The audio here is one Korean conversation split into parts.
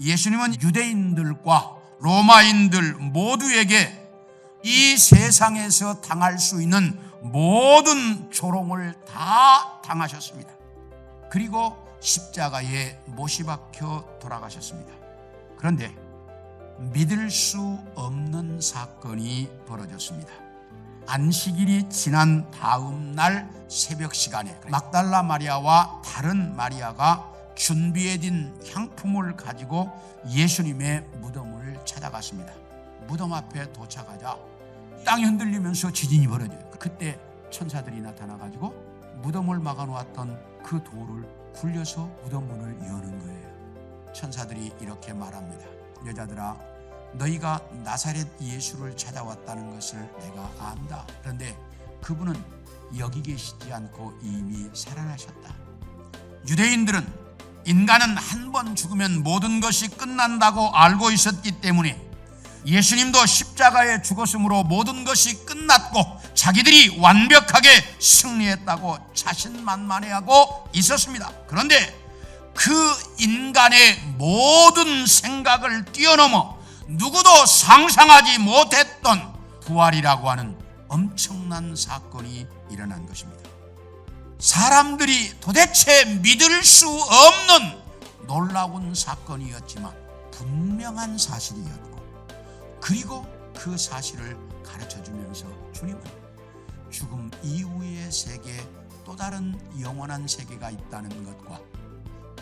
예수님은 유대인들과 로마인들 모두에게 이 세상에서 당할 수 있는 모든 조롱을 다 당하셨습니다. 그리고 십자가에 못이 박혀 돌아가셨습니다. 그런데 믿을 수 없는 사건이 벌어졌습니다. 안식일이 지난 다음 날 새벽 시간에 막달라 마리아와 다른 마리아가 준비해둔 향품을 가지고 예수님의 무덤을 찾아갔습니다. 무덤 앞에 도착하자 땅이 흔들리면서 지진이 벌어져요. 그때 천사들이 나타나가지고 무덤을 막아놓았던 그 돌을 굴려서 무덤 문을 여는 거예요. 천사들이 이렇게 말합니다. 여자들아, 너희가 나사렛 예수를 찾아왔다는 것을 내가 안다. 그런데 그분은 여기 계시지 않고 이미 살아나셨다. 유대인들은 인간은 한 번 죽으면 모든 것이 끝난다고 알고 있었기 때문에 예수님도 십자가에 죽었으므로 모든 것이 끝났고 자기들이 완벽하게 승리했다고 자신만만해하고 있었습니다. 그런데 그 인간의 모든 생각을 뛰어넘어 누구도 상상하지 못했던 부활이라고 하는 엄청난 사건이 일어난 것입니다. 사람들이 도대체 믿을 수 없는 놀라운 사건이었지만 분명한 사실이었고 그리고 그 사실을 가르쳐 주면서 주님은 죽음 이후의 세계 또 다른 영원한 세계가 있다는 것과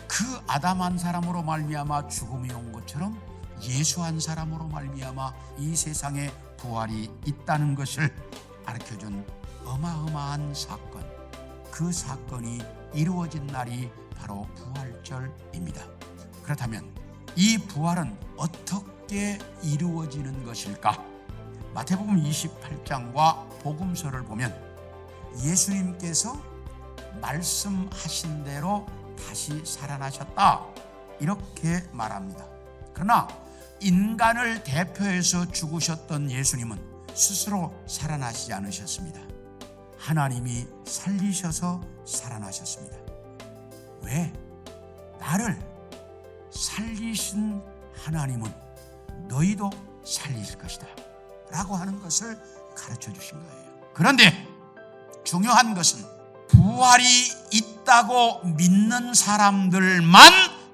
그 아담 한 사람으로 말미암아 죽음이 온 것처럼 예수 한 사람으로 말미암아 이 세상에 부활이 있다는 것을 가르쳐 준 어마어마한 사건 그 사건이 이루어진 날이 바로 부활절입니다. 그렇다면 이 부활은 어떻게 이루어지는 것일까? 마태복음 28장과 복음서를 보면 예수님께서 말씀하신 대로 다시 살아나셨다. 이렇게 말합니다. 그러나 인간을 대표해서 죽으셨던 예수님은 스스로 살아나시지 않으셨습니다. 하나님이 살리셔서 살아나셨습니다. 왜? 나를 살리신 하나님은 너희도 살리실 것이다. 라고 하는 것을 가르쳐 주신 거예요. 그런데 중요한 것은 부활이 있다고 믿는 사람들만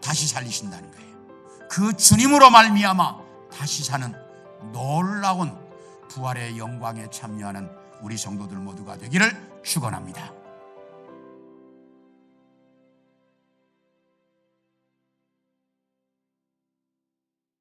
다시 살리신다는 거예요. 그 주님으로 말미암아 다시 사는 놀라운 부활의 영광에 참여하는 우리 성도들 모두가 되기를 축원합니다.